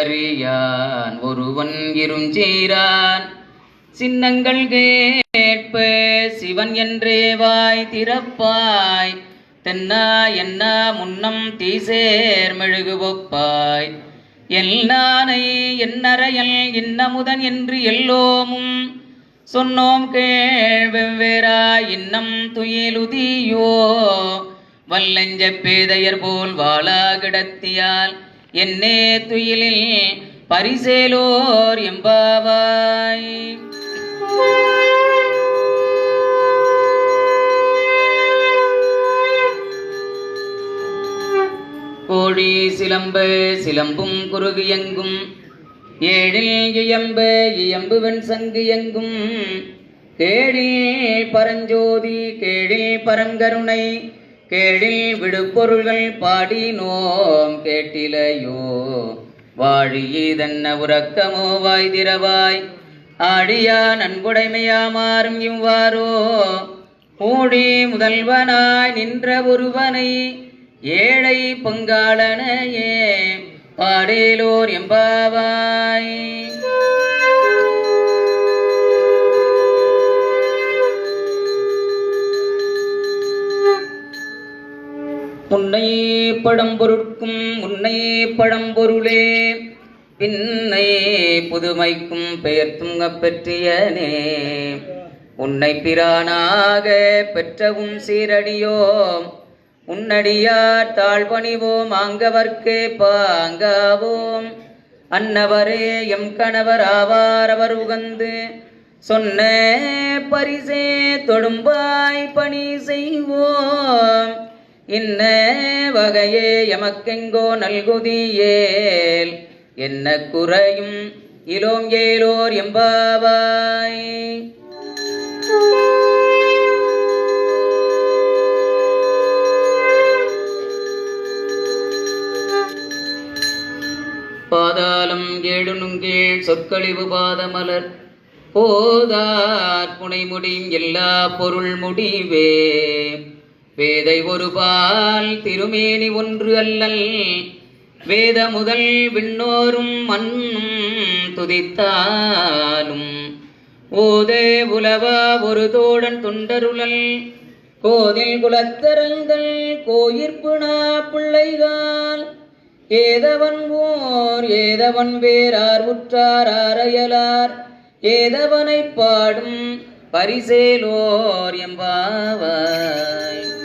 அறியான் ஒருவன் இருஞ்சீரான். சின்னங்கள் கேட்ப சிவன் என்றே வாய் திறப்பாய். தென்னா என்ன முன்னம் தீசேர் மெழுகுவப்பாய் எல்லானை என்னறையல் இன்னமுதன் என்று எல்லோமும் சொன்னோம் கேள் வெவ்வேறா இன்னம் துயிலுதியோ. வல்லஞ்ச பேதையர் போல் வாழா கிடத்தியால் என்னே துயிலில் பரிசேலோர் எம்பாவாய் கோழி சிலம்பு சிலம்பும் குறுகு எங்கும் ஏழில் இயம்பு இயம்புவன் சங்கு எங்கும். கேடில் பரஞ்சோதி கேடில் பரங்கருணை கேழில் விடுபொருள்கள் பாடினோம் கேட்டிலையோ. வாழியதன்ன உறக்கமோ வாய் திரவாய் ஆழியா நன்குடைமையா மாறும் இவ்வாறோ. ஊழி முதல்வனாய் நின்ற ஒருவனை ஏழை பங்காளனையே பாடேலோர் எம்பாவாய். முன்னையே பழம்பொருட்கும் உன்னையே பழம்பொருளே. பின்னை புதுமைக்கும் பெயர் துங்கப் பெற்றியனே. உன்னை பிரானாக பெற்றவும் சீரடியோம். உன்னடியார் தாழ்பணிவோம் ஆங்கவர்க்கே பாங்காவோம். அன்னவரே எம் கணவர் ஆவார் அவர் உகந்து சொன்ன பரிசே தொடும்பாய் பணி செய்வோம். இன்ன வகையே எமக்கெங்கோ நல்குதியேல்? என்ன குறையும் இலோம் ஏலோர் எம்பாவாய்? பாதாளம் ஏழுனுங்கீழ் சொற்கழிவு பாதமலர். போதார் புனைமுடியும் எல்லா பொருள் முடிவே. வேதை ஒரு பால் திருமேனி ஒன்று அல்லல். வேத முதல் விண்ணோரும் மண்ணும் துதித்தாலும். ஓதே உலவா ஒரு தோடன் தொண்டருளல். கோதில் குலத்தரங்கள் கோயிற்புனா பிள்ளைகால் ஏதவன் ஓர் ஏதவன் வேறார் உற்றார் அறையலார். ஏதவனை பாடும் பரிசேலோர் எம்பாவாய்.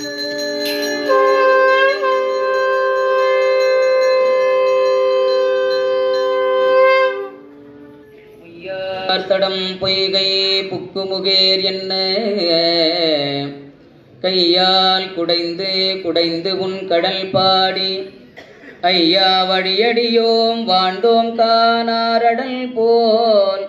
கர்த்தடம் பொய்கை புக்குமுகேர் என்ன? கையால் குடைந்து குடைந்து உன் கடல் பாடி. ஐயா வழியடியோம் வாழ்ந்தோம் காணாரடல் போல்.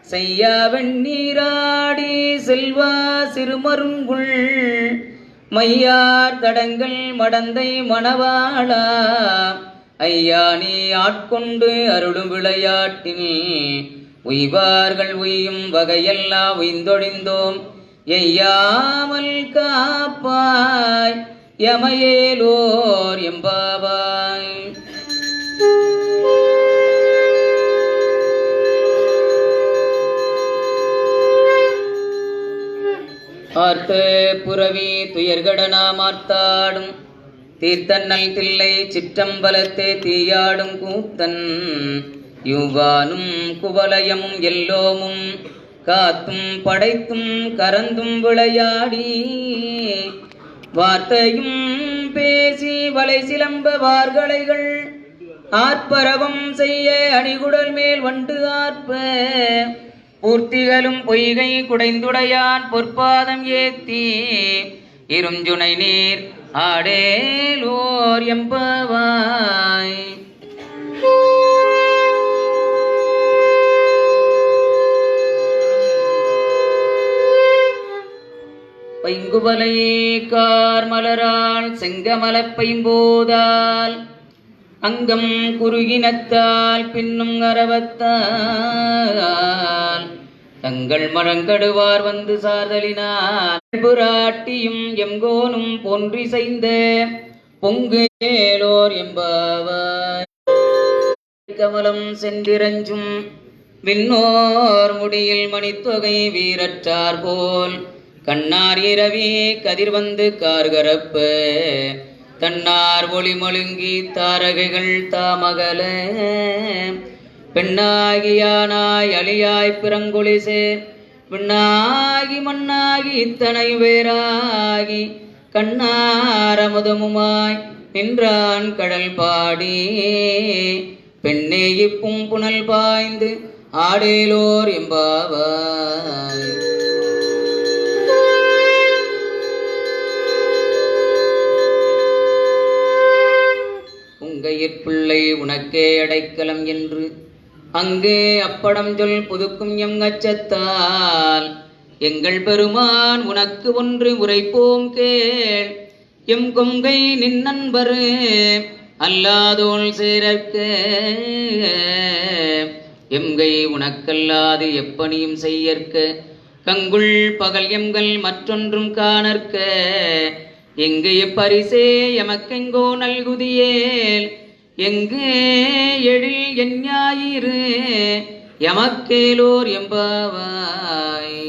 செய்யாவெண் வெண்ணீராடி செல்வா சிறுமருங்குள். மையார் தடங்கள் மடந்தை மணவாளா. ஐயா நீ ஆட்கொண்டு அருளும் விளையாட்டில். உய்வார்கள் உய்யும் வகையெல்லாம் உய்ந்தொழிந்தோம். எய்யாமல் காப்பாய் யமயேலோர் எம்பாவாய். ஆர்த்து புறவி துயர்கடனா மார்த்தாடும். தீர்த்தன்னல் தில்லை சிற்றம்பலத்தே தீயாடும் கூத்தன். யுவானும் குவலயம் எல்லோமும் காத்தும் படைத்தும் கரந்தும் விளையாடி வார்த்தையும் பேசி வலை சிலம்ப வார்களைகள் ஆர்ப்பரவம் செய்ய அணிகுடல் மேல் வண்டு ஆர்ப்ப பூர்த்திகளும் பொய்கை குடைந்துடையான் பொற்பாதம் ஏத்தி இருஞ்சுனை நீர் ஆடேலோர் எம்பவாய். பைங்குவலையே கார் மலரால் பைம்போதால் அங்கம் குறுகினத்தால் பின்னும் அரவத்தால் தங்கள் மரங்கடுவார் வந்து சார்தலினார் புராட்டியும் எங்கோனும் பொன்றிசைந்த பொங்கு ஏலோர் எம்பாவாய் கமலம் சென்றிரஞ்சும் விண்ணோர் முடியில் மணித்தொகை வீரற்றார் போல் கண்ணார் இரவி கதிர் வந்து தன்னார் ஒளி மொழுங்கி தாரகைகள் தாமகல. பெண்ணாகியானாய் அழியாய் பிறங்குளிசே விண்ணாகி மண்ணாகி இத்தனை வேறாகி கண்ணாரமுதமுமாய் நின்றான் கடல் பாடி. பெண்ணே இப்பும் புனல் பாய்ந்து ஆடேலோர் எம்பாவாய். பிள்ளை உனக்கே அடைக்கலம் என்று. அங்கே அப்படம் சொல் புதுக்கும் எம் அச்சத்தால் எங்கள் பெருமான் உனக்கு ஒன்று உரைப்போம் கேள். எம் கொங்கை நின் நண்பரு அல்லாதோள் சேரற்க. எம்கை உனக்கல்லாது எப்பணியும் செய்யற்க. கங்குள் பகல் எம்கள் மற்றொன்றும் காணற்க. எங்கு பரிசே எமக்கெங்கோ நல்குதியேல். எங்கு எழில் என் ஞாயிறு? எமக்கேலோர் எம்பாவாய்.